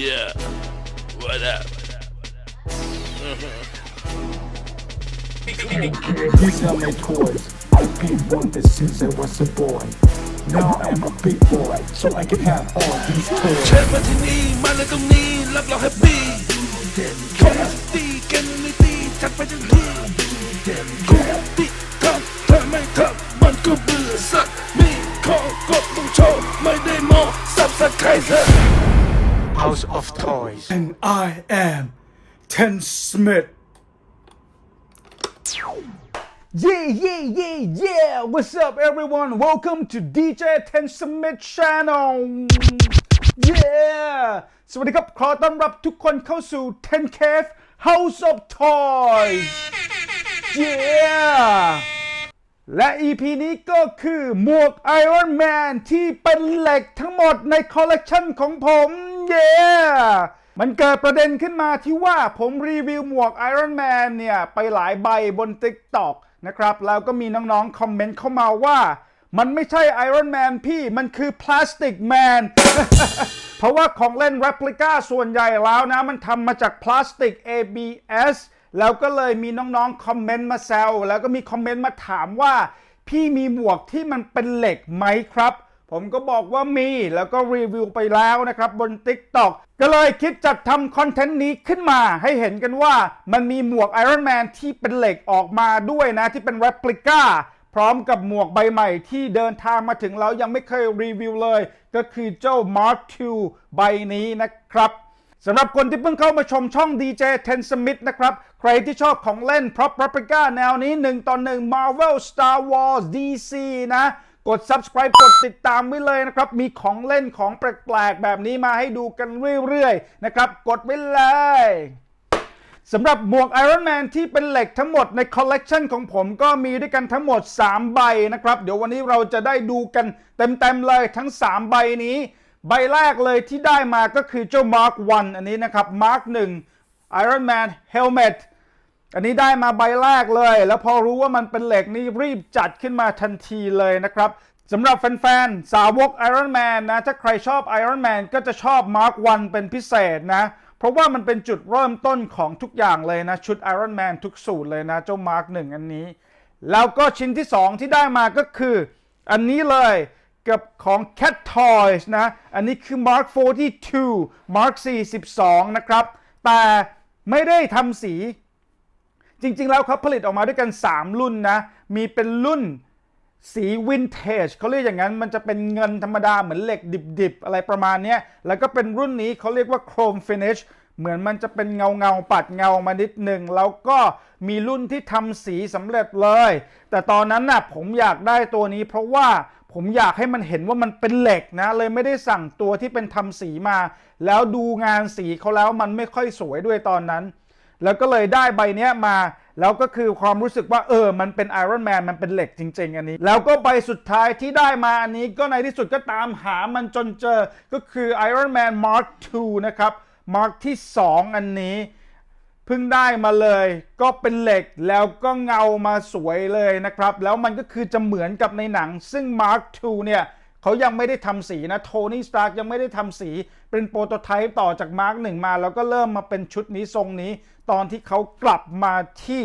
Yeah. What up? These are my toys. I've been wanted since I was a boy. Now I'm a big boy, so I can have all these เชิ toys. ญมาที่นี่มาเลยตรงนี้รับรองแฮปปี้คอมมูนิตี้แกนนิตี้จัดไปทั้งที่คอมมูนิตี้ทำถ้าไม่ทำมันก็เบื่อสักมีข้อกดต้องโชว์ไม่ได้โมสับสักใครเถอะ House of Toys. And I am Ten Smith. Yeah, yeah, yeah, yeah! What's up, everyone? Welcome to DJ Ten Smith Channel. Yeah! สวัสดีครับ ขอต้อนรับทุกคนเข้าสู่ Ten Cave House of Toys. Yeah! และ EP นี้ก็คือหมวก Iron Man ที่เป็นเหล็กทั้งหมดในคอลเลกชันของผม เย้มันเกิดประเด็นขึ้นมาที่ว่าผมรีวิวหมวก Iron Man เนี่ย ไปหลายใบบน TikTok นะครับ แล้วก็มีน้องๆ คอมเมนต์เข้ามาว่า มันไม่ใช่ Iron Man พี่มันคือ Plastic Man เพราะว่าของเล่น replica ส่วนใหญ่แล้วนะ มันทำมาจากพลาสติก ABS แล้วก็เลยมีน้องๆคอมเมนต์มาแซวแล้วก็มีคอมเมนต์มาถามว่า พี่มีหมวกที่มันเป็นเหล็กไหมครับ ผมก็บอกว่ามีแล้วก็รีวิวไปแล้วนะครับบน TikTok ก็เลยคิดจัดทำคอนเทนต์นี้ขึ้นมาให้เห็นกันว่ามันมีหมวก Iron Man ที่เป็นเหล็กออกมาด้วยนะที่เป็น replica พร้อมกับหมวกใบใหม่ที่เดินทางมาถึงแล้วยังไม่เคยรีวิวเลย ก็คือเจ้า Mark II ใบนี้นะครับสำหรับคนที่เพิ่งเข้ามาชมช่อง DJ Ten Smith นะครับ ใครที่ชอบของเล่น Prop Replica แนวนี้ 1 ต่อ 1 Marvel Star Wars DC นะ กด subscribe กดติดตามไว้เลยนะครับ มีของเล่นของแปลกๆ แบบนี้มาให้ดูกันเรื่อยๆ นะครับ กดไว้เลยสำหรับหมวก Iron Man ที่เป็นเหล็กทั้งหมดในคอลเลกชันของผมก็มีด้วยกันทั้งหมด 3 ใบนะครับ เดี๋ยววันนี้เราจะได้ดูกันเต็มๆเลยทั้ง 3 ใบนี้ ใบแรกเลยที่ได้มาก็คือเจ้า Mark 1 อันนี้นะครับ Mark 1 Iron Man Helmet อันนี้ได้มาใบแรกเลย แล้วพอรู้ว่ามันเป็นเหล็กนี่รีบจัดขึ้นมาทันทีเลยนะครับสำหรับแฟนๆ สาวก Iron Man นะ ถ้าใครชอบ Iron Man ก็จะชอบ Mark 1 เป็นพิเศษนะ เพราะว่ามันเป็นจุดเริ่มต้นของทุกอย่างเลยนะ ชุด Iron Man ทุกสูตรเลยนะ เจ้า Mark 1 อันนี้ แล้วก็ชิ้นที่ 2 ที่ได้มาก็คือ อันนี้เลยกับของ Cat Toys นะ อันนี้คือ Mark 42 Mark 42 นะครับ แต่ไม่ได้ทำสี จริง ๆ แล้วเขาผลิตออกมาด้วยกัน 3 รุ่นนะ มีเป็นรุ่นสีวินเทจเขาเรียกอย่างนั้นมันจะเป็นเงินธรรมดาเหมือนเหล็กดิบ ๆ อะไรประมาณนี้แล้วก็เป็นรุ่นนี้เขาเรียกว่าโครมฟินิชเหมือนมันจะเป็นเงาเงาๆปัดเงามานิดหนึ่งแล้วก็มีรุ่นที่ทำสีสำเร็จเลย แต่ตอนนั้นน่ะผมอยากได้ตัวนี้ เพราะว่าผมอยากให้มันเห็นว่ามันเป็นเหล็กนะ เลยไม่ได้สั่งตัวที่เป็นทำสีมา แล้วดูงานสีเขาแล้วมันไม่ค่อยสวยด้วยตอนนั้น แล้วก็เลยได้ใบเนี้ยมา แล้วก็คือความรู้สึกว่าเออ มันเป็นไอรอนแมนมันเป็นเหล็กจริง ๆ อันนี้ แล้วก็ใบสุดท้ายที่ได้มาอันนี้ก็ในที่สุดก็ตามหามันจนเจอ ก็คือ Iron Man Mark II นะครับ Mark ที่ 2 อันนี้เพิ่งได้มาเลย ก็เป็นเหล็กแล้วก็เงามาสวยเลยนะครับ แล้วมันก็คือจะเหมือนกับในหนัง ซึ่ง Mark II เนี่ย เขายังไม่ได้ทำสีนะโทนี่สตาร์กยังไม่ได้ทำสีเป็นโปรโตไทป์ต่อจาก Mark 1มา แล้วก็เริ่มมาเป็นชุดนี้ทรงนี้ ตอนที่เขากลับมาที่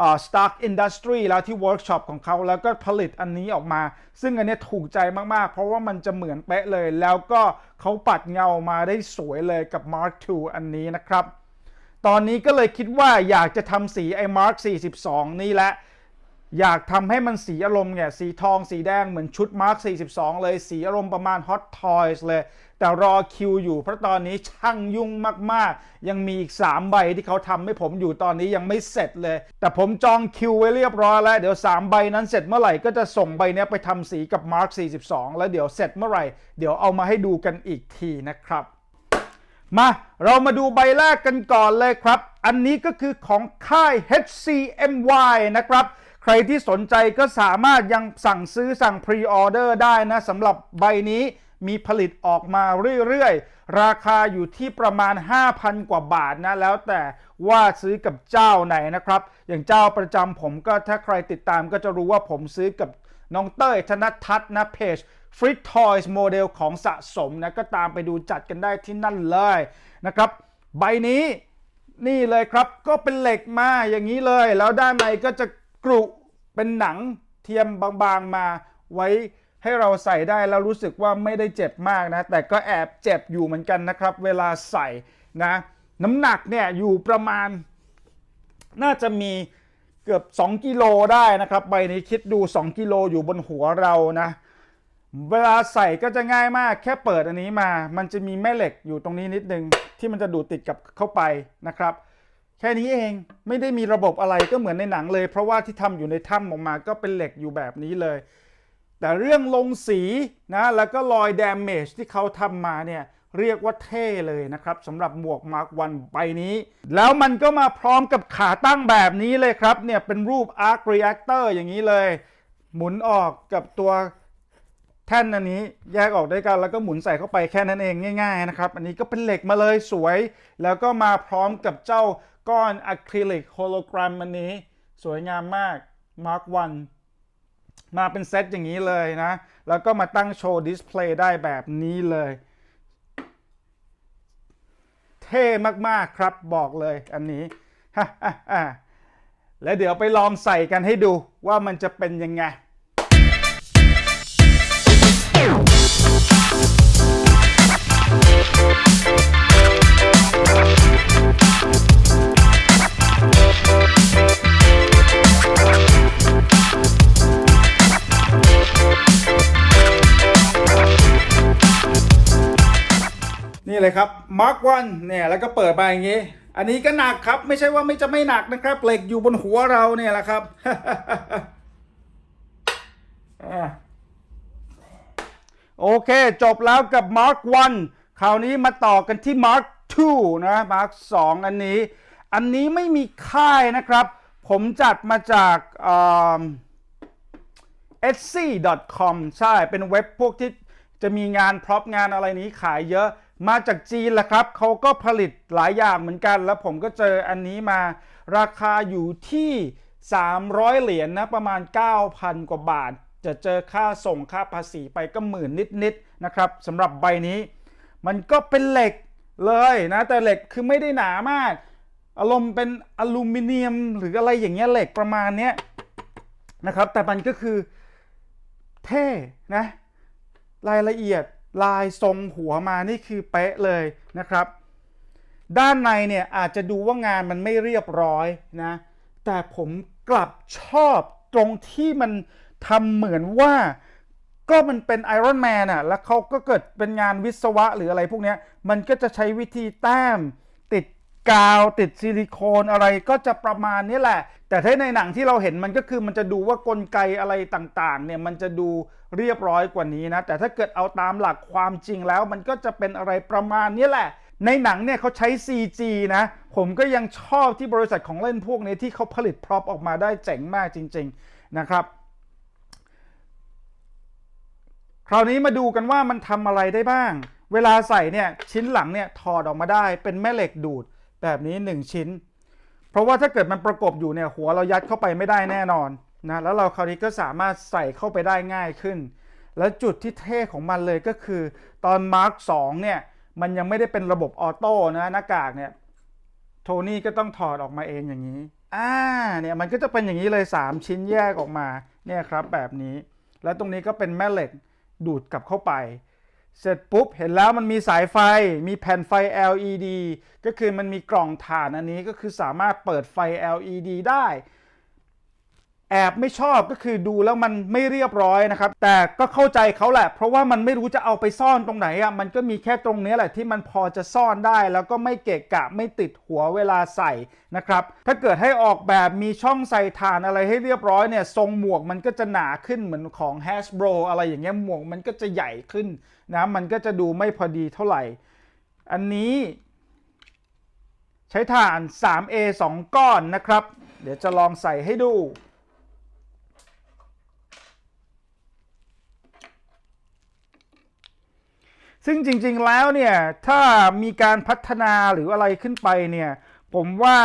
อ่า Stark Industry แล้วที่เวิร์กช็อปของเขาแล้วก็ผลิตอันนี้ออกมา ซึ่งอันนี้ถูกใจมากๆ เพราะว่ามันจะเหมือนเป๊ะเลย แล้วก็เขาปัดเงามาได้สวยเลยกับ Mark II อันนี้นะครับ ตอนนี้ก็เลยคิดว่าอยากจะทำสีไอ้ Mark 42 นี่แหละ อยากทำให้มันสีอารมณ์เนี่ยสีทองสีแดงเหมือนชุด Mark 42 เลยสีอารมณ์ประมาณ Hot Toys เลย แต่รอคิวอยู่เพราะตอนนี้ช่างยุ่งมากๆ ยังมีอีก 3 ใบที่เขาทำให้ผมอยู่ตอนนี้ยังไม่เสร็จเลย แต่ผมจองคิวไว้เรียบร้อยแล้ว เดี๋ยว 3 ใบนั้นเสร็จเมื่อไหร่ก็จะส่งใบนี้ไปทำสีกับ Mark 42 แล้วเดี๋ยวเสร็จเมื่อไหร่ เดี๋ยวเอามาให้ดูกันอีกทีนะครับมาเรามาดูใบแรกกันก่อนเลยครับ อันนี้ก็คือของค่าย HCMY นะครับ ใครที่สนใจก็สามารถยังสั่งซื้อสั่งพรีออเดอร์ได้นะสำหรับใบนี้มีผลิตออกมาเรื่อยๆ ราคาอยู่ที่ประมาณ 5,000 กว่าบาทนะ แล้วแต่ว่าซื้อกับเจ้าไหนนะครับ อย่างเจ้าประจำผมก็ถ้าใครติดตามก็จะรู้ว่าผมซื้อกับน้องเต้ยธนทัศน์นะเพจ f r e e Toys โมเดลของสะสมนะ ก็ตามไปดูจัดกันได้ที่นั่นเลยนะครับ ใบนี้นี่เลยครับก็เป็นเหล็กมาอย่างนี้เลย แล้วด้านในก็จะ กรุเป็นหนังเทียมบางๆมาไว้ให้เราใส่ได้แล้วรู้สึกว่าไม่ได้เจ็บมากนะ แต่ก็แอบเจ็บอยู่เหมือนกันนะครับ เวลาใส่นะน้ำหนักเนี่ยอยู่ประมาณ น่าจะมีเกือบ 2 กิโลได้นะครับใบนี้คิดดู 2 กิโลอยู่บนหัวเรานะ เวลาใส่ก็จะง่ายมากแค่เปิดอันนี้มา มันจะมีแม่เหล็กอยู่ตรงนี้นิดนึง ที่มันจะดูดติดกับเข้าไปนะครับ แค่นี้เองไม่ได้มีระบบอะไรก็เหมือนในหนังเลย เพราะว่าที่ทำอยู่ในถ้ำออกมาก็เป็นเหล็กอยู่แบบนี้เลย แต่เรื่องลงสีนะแล้วก็รอย damage ที่เขาทำมาเนี่ยเรียกว่าเท่เลยนะครับสำหรับหมวก Mark 1ใบนี้ แล้วมันก็มาพร้อมกับขาตั้งแบบนี้เลยครับเนี่ยเป็นรูป arc reactor อย่างนี้เลย หมุนออกกับตัวแท่นอันนี้แยกออกด้วยกันแล้วก็หมุนใส่เข้าไปแค่นั้นเองง่าย ๆนะครับ อันนี้ก็เป็นเหล็กมาเลยสวย แล้วก็มาพร้อมกับเจ้า ก้อนอะคริลิกโฮโลกรัมอันนี้ สวยงามมาก Mark 1 มาเป็นเซตอย่างนี้เลยนะ แล้วก็มาตั้งโชว์ดิสเพลย์ได้แบบนี้เลย เท่มาก ๆ ครับบอกเลยอันนี้แล้วเดี๋ยวไปลองใส่กันให้ดูว่ามันจะเป็นยังไง นี่เลยครับ Mark 1เนี่ยแล้วก็เปิดมาอย่างงี้ อันนี้ก็หนักครับ ไม่ใช่ว่าไม่จะไม่หนักนะครับเหล็กอยู่บนหัวเราเนี่ยแหละครับโอเค จบแล้วกับ Mark 1คราวนี้มาต่อกันที่ Mark 2นะ Mark 2 อันนี้ อันนี้ไม่มีค่ายนะครับ ผมจัดมาจาก etsy.com ใช่ เป็นเว็บพวกที่จะมีงานพร็อพงานอะไรนี้ขายเยอะ มาจากจีนแหละครับ เขาก็ผลิตหลายอย่างเหมือนกัน แล้วผมก็เจออันนี้มา ราคาอยู่ที่ 300 เหรียญนนะประมาณ 9,000 กว่าบาท จะเจอค่าส่งค่าภาษีไปก็หมื่นนิดๆนะครับสำหรับใบนี้ มันก็เป็นเหล็กเลยนะ แต่เหล็กคือไม่ได้หนามาก อารมณ์เป็นอลูมิเนียมหรืออะไรอย่างเงี้ยเหล็กประมาณเนี้ยนะครับ แต่มันก็คือเท่นะรายละเอียดลายทรงหัวมานี่คือเป๊ะเลยนะครับ ด้านในเนี่ยอาจจะดูว่างานมันไม่เรียบร้อยนะแต่ผมกลับชอบตรงที่มันทำเหมือนว่าก็มันเป็นไอรอนแมนอะแล้วเขาก็เกิดเป็นงานวิศวะหรืออะไรพวกเนี้ยมันก็จะใช้วิธีแต้ม กาวติดซิลิโคนอะไรก็จะประมาณนี้แหละ แต่ถ้าในหนังที่เราเห็นมันก็คือมันจะดูว่ากลไกอะไรต่างๆเนี่ยมันจะดูเรียบร้อยกว่านี้นะ แต่ถ้าเกิดเอาตามหลักความจริงแล้ว มันก็จะเป็นอะไรประมาณนี้แหละ ในหนังเนี่ยเขาใช้ CG นะ ผมก็ยังชอบที่บริษัทของเล่นพวกนี้ที่เขาผลิตพร็อพออกมาได้เจ๋งมากจริง ๆนะครับคราวนี้มาดูกันว่ามันทำอะไรได้บ้าง เวลาใส่เนี่ยชิ้นหลังเนี่ยถอดออกมาได้เป็นแม่เหล็กดูด แบบนี้ 1 ชิ้น เพราะว่าถ้าเกิดมันประกบอยู่เนี่ยหัวเรายัดเข้าไปไม่ได้แน่นอนนะแล้วเราคราวนี้ก็สามารถใส่เข้าไปได้ง่ายขึ้น แล้วจุดที่เท่ของมันเลยก็คือ ตอน Mark 2เนี่ยมันยังไม่ได้เป็นระบบออโต้นะหน้ากากเนี่ยโทนี่ก็ต้องถอดออกมาเองอย่างนี้อ่าเนี่ยมันก็จะเป็นอย่างนี้เลย 3 ชิ้นแยกออกมาเนี่ยครับแบบนี้ แล้วตรงนี้ก็เป็นแม่เหล็กดูดกลับเข้าไป เสร็จปุ๊บ เห็นแล้วมันมีสายไฟมีแผ่นไฟ LED ก็คือมันมีกล่องถ่านอันนี้ก็คือสามารถเปิดไฟ LED ได้ แอบไม่ชอบก็คือดูแล้วมันไม่เรียบร้อยนะครับ แต่ก็เข้าใจเขาแหละ เพราะว่ามันไม่รู้จะเอาไปซ่อนตรงไหนอะมันก็มีแค่ตรงนี้แหละที่มันพอจะซ่อนได้ แล้วก็ไม่เกะกะไม่ติดหัวเวลาใส่นะครับ ถ้าเกิดให้ออกแบบมีช่องใส่ถ่านอะไรให้เรียบร้อยเนี่ยทรงหมวกมันก็จะหนาขึ้นเหมือนของ Hasbro อะไรอย่างเงี้ยหมวกมันก็จะใหญ่ขึ้นนะมันก็จะดูไม่พอดีเท่าไหร่ อันนี้ ใช้ถ่าน 3A 2 ก้อนนะครับ เดี๋ยวจะลองใส่ให้ดู ซึ่งจริงๆแล้วเนี่ยถ้ามีการพัฒนาหรืออะไรขึ้นไปเนี่ยผมว่า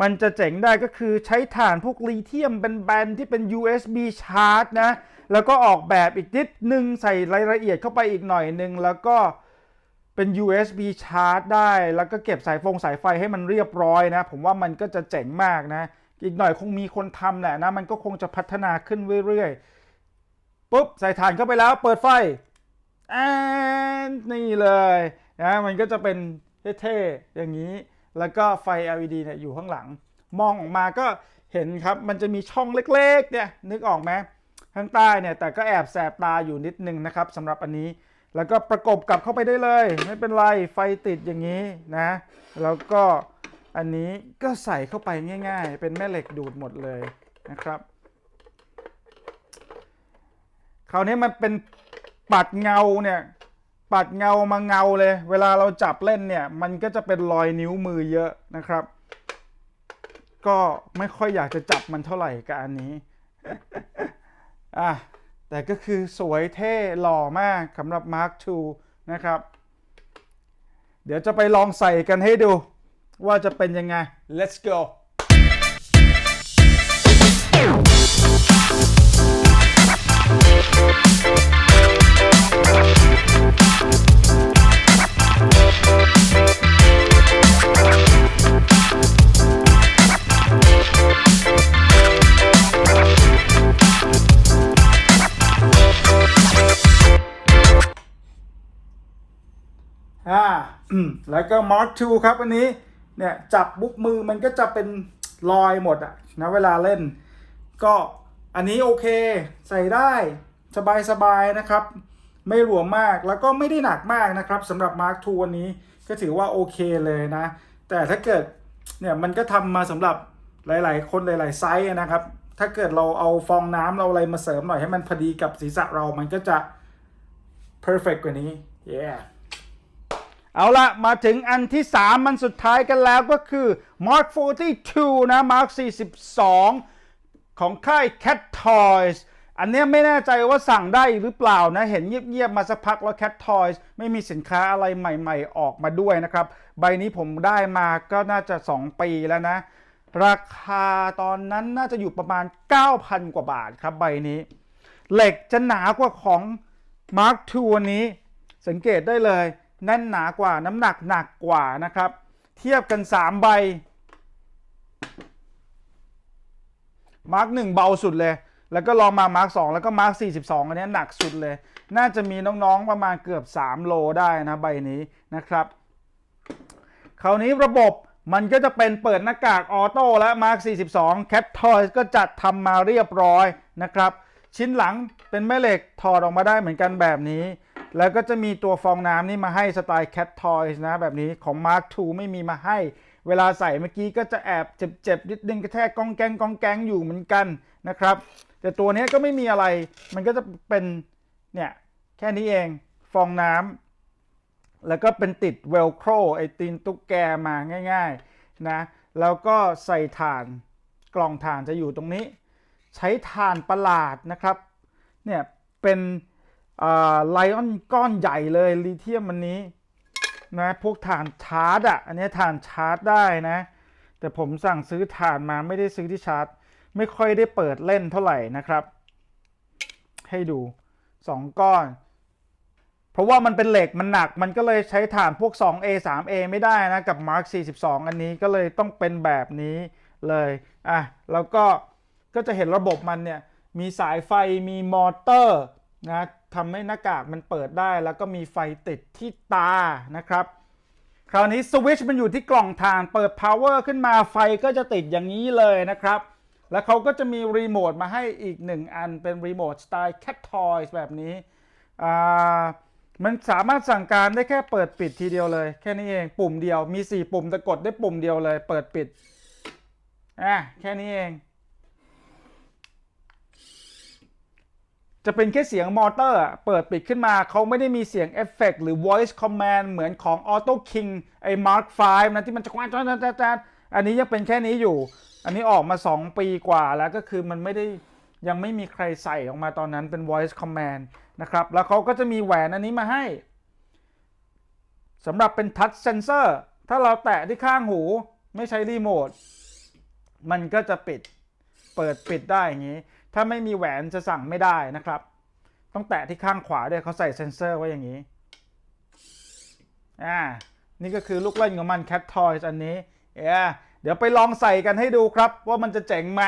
มันจะเจ๋งได้ก็คือใช้ถ่านพวกลิเธียมเป็นแบนที่เป็น USB ชาร์จนะ แล้วก็ออกแบบอีกนิดนึงใส่รายละเอียดเข้าไปอีกหน่อยนึง แล้วก็เป็น USB ชาร์จได้ แล้วก็เก็บสายฟงสายไฟให้มันเรียบร้อยนะ ผมว่ามันก็จะเจ๋งมากนะ อีกหน่อยคงมีคนทำแหละนะ มันก็คงจะพัฒนาขึ้นเรื่อยๆ ปุ๊บ ใส่ถ่านเข้าไปแล้ว เปิดไฟ อ่นนี่เลยนะมันก็จะเป็นเท่ๆอย่างนี้ แล้วก็ไฟ LED เนี่ยอยู่ข้างหลัง มองออกมาก็เห็นครับ มันจะมีช่องเล็กๆ เนี่ย นึกออกไหมข้างใต้เนี่ย แต่ก็แอบแสบตาอยู่นิดนึงนะครับสำหรับอันนี้ แล้วก็ประกบกลับเข้าไปได้เลย ไม่เป็นไร ไฟติดอย่างนี้นะ แล้วก็อันนี้ก็ใส่เข้าไปง่าย ๆ เป็นแม่เหล็กดูดหมดเลยนะครับ คราวนี้มันเป็น ปัดเงาเนี่ยปัดเงามาเงาเลย เวลาเราจับเล่นเนี่ย มันก็จะเป็นรอยนิ้วมือเยอะนะครับ ก็ไม่ค่อยอยากจะจับมันเท่าไหร่กับอันนี้อะแต่ก็คือสวยเท่หล่อมากสำหรับ Mark II นะครับ เดี๋ยวจะไปลองใส่กันให้ดู ว่าจะเป็นยังไง let's go อ่ แล้วก็ Mark II ครับอันนี้เนี่ยจับบุ๊กมือมันก็จะเป็นรอยหมดอะนะเวลาเล่น ก็อันนี้โอเคใส่ได้สบายๆนะครับ ไม่หลวมมากแล้วก็ไม่ได้หนักมากนะครับสำหรับ Mark II อันนี้ก็ถือว่าโอเคเลยนะ แต่ถ้าเกิดเนี่ยมันก็ทำมาสำหรับหลายๆ คนหลาย ๆ ไซส์นะครับ ถ้าเกิดเราเอาฟองน้ำเราอะไรมาเสริมหน่อยให้มันพอดีกับศีรษะเรามันก็จะ perfect กว่านี้ yeah เอาละมาถึงอันที่ 3 มันสุดท้ายกันแล้วก็คือ Mark 42 นะ Mark 42 ของค่าย Cat Toys อันนี้ไม่แน่ใจว่าสั่งได้หรือเปล่านะ เห็นเงียบๆมาสักพักแล้ว Cat Toys ไม่มีสินค้าอะไรใหม่ๆออกมาด้วยนะครับ ใบนี้ผมได้มาก็น่าจะ 2 ปีแล้วนะ ราคาตอนนั้นน่าจะอยู่ประมาณ 9,000 กว่าบาทครับใบนี้ เหล็กจะหนากว่าของ Mark II อันนี้ สังเกตได้เลย แน่นหนากว่าน้ำหนักหนักกว่านะครับ เทียบกัน 3 ใบ มาร์กหนึ่งเบาสุดเลย แล้วก็ลองมามาร์กสองแล้วก็มาร์ก42 อันนี้หนักสุดเลย น่าจะมีน้องๆประมาณเกือบ 3 โลได้นะใบนี้นะครับ คราวนี้ระบบมันก็จะเป็นเปิดหน้ากากออโต้และมาร์ก42 Cat Toys ก็จัดทำมาเรียบร้อยนะครับ ชิ้นหลังเป็นแม่เหล็กถอดออกมาได้เหมือนกันแบบนี้ แล้วก็จะมีตัวฟองน้ำนี่มาให้สไตล์ Cat Toys นะ แบบนี้ของ Mark II ไม่มีมาให้ เวลาใส่เมื่อกี้ก็จะแอบเจ็บๆนิดนึงกระแทกกองแกงกองแกงอยู่เหมือนกันนะครับ แต่ตัวนี้ก็ไม่มีอะไร มันก็จะเป็นเนี่ยแค่นี้เองฟองน้ำแล้วก็เป็นติดเวลโครไอตีนตุ๊กแกมาง่ายๆนะแล้วก็ใส่ถ่านกล่องถ่านจะอยู่ตรงนี้ ใช้ถ่านประหลาดนะครับเนี่ยเป็น ไลออนก้อนใหญ่เลยลิเทียมมันนี้นะพวกถ่านชาร์จอะอันนี้ถ่านชาร์จได้นะ แต่ผมสั่งซื้อถ่านมาไม่ได้ซื้อที่ชาร์จ ไม่ค่อยได้เปิดเล่นเท่าไหร่นะครับ ให้ดู 2 ก้อน เพราะว่ามันเป็นเหล็กมันหนัก มันก็เลยใช้ถ่านพวก 2A 3A ไม่ได้นะ กับ Mark 42 อันนี้ก็เลยต้องเป็นแบบนี้เลยอะแล้วก็ก็จะเห็นระบบมันเนี่ย มีสายไฟมีมอเตอร์นะ ทำให้หน้ากากมันเปิดได้ แล้วก็มีไฟติดที่ตานะครับ คราวนี้สวิตช์มันอยู่ที่กล่องถ่านเปิด power ขึ้นมาไฟก็จะติดอย่างนี้เลยนะครับ แล้วเขาก็จะมีรีโมทมาให้อีกหนึ่งอันเป็นรีโมทสไตล์ Cat Toys แบบนี้อ่ามันสามารถสั่งการได้แค่เปิดปิดทีเดียวเลย แค่นี้เองปุ่มเดียวมี 4 ปุ่มแต่กดได้ปุ่มเดียวเลย เปิดปิดอะแค่นี้เอง จะเป็นแค่เสียงมอเตอร์เปิดปิดขึ้นมาเขาไม่ได้มีเสียงเอฟเฟกต์หรือ voice command เหมือนของ Auto King ไอ้ Mark V นะที่มันจะกว้างจ้าจ้าจ้าอันนี้ยังเป็นแค่นี้อยู่ อันนี้ออกมา 2 ปีกว่าแล้วก็คือมันไม่ได้ยังไม่มีใครใส่ออกมาตอนนั้นเป็น voice command นะครับ แล้วเขาก็จะมีแหวนอันนี้มาให้สำหรับเป็น touch sensor ถ้าเราแตะที่ข้างหูไม่ใช้รีโมทมันก็จะปิดเปิดปิดได้อย่างนี้ ถ้าไม่มีแหวนจะสั่งไม่ได้นะครับ ต้องแตะที่ข้างขวาด้วยเขาใส่เซ็นเซอร์ไว้อย่างนี้อ่านี่ก็คือลูกเล่นของมัน Cat Toys อันนี้เออเดี๋ยวไปลองใส่กันให้ดูครับว่ามันจะเจ๋งไหม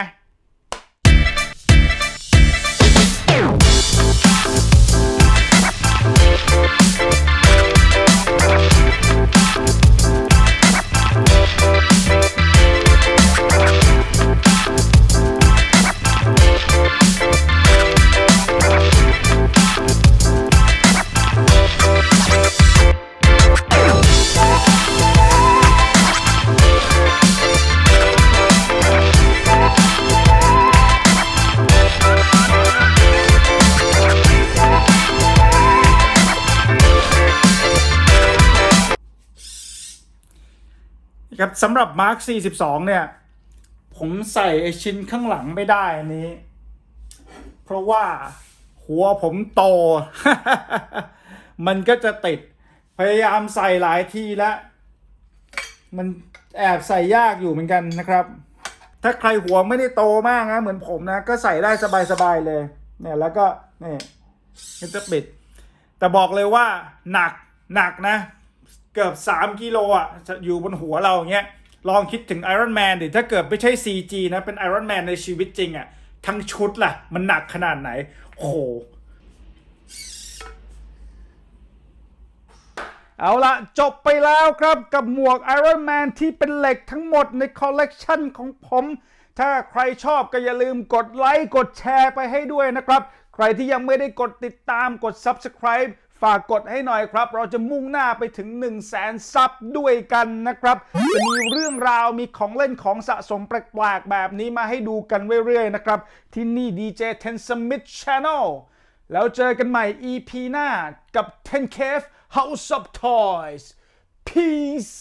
สำหรับ Mark 42 เนี่ย ผมใส่ชิ้นข้างหลังไม่ได้อันนี้ เพราะว่าหัวผมโต มันก็จะติด พยายามใส่หลายทีแล้ว มันแอบใส่ยากอยู่เหมือนกันนะครับ ถ้าใครหัวไม่ได้โตมากนะ เหมือนผมนะ ก็ใส่ได้สบายๆเลย เนี่ยแล้วก็นี่มันจะปิด แต่บอกเลยว่าหนักหนักนะ เกือบ 3 กิโลอะอยู่บนหัวเราเงี้ยลองคิดถึง Iron Man ดิถ้าเกิดไม่ใช่ CG นะเป็น Iron Man ในชีวิตจริงอะทั้งชุดล่ะ มันหนักขนาดไหนโอ้โห เอาละจบไปแล้วครับกับหมวก Iron Man ที่เป็นเหล็กทั้งหมดในคอลเลกชันของผม ถ้าใครชอบก็อย่าลืมกดไลค์ กดแชร์ไปให้ด้วยนะครับ ใครที่ยังไม่ได้กดติดตามกด Subscribe ฝากกดให้หน่อยครับ เราจะมุ่งหน้าไปถึง 1 0 0 0 0แสนซับด้วยกันนะครับ จะมีเรื่องราวมีของเล่นของสะสมแปลกๆแบบนี้มาให้ดูกันเรื่อยๆนะครับ ที่นี่ DJ Ten Smith Channel แล้วเจอกันใหม่ EP หน้ากับ10 Cave House of Toys Peace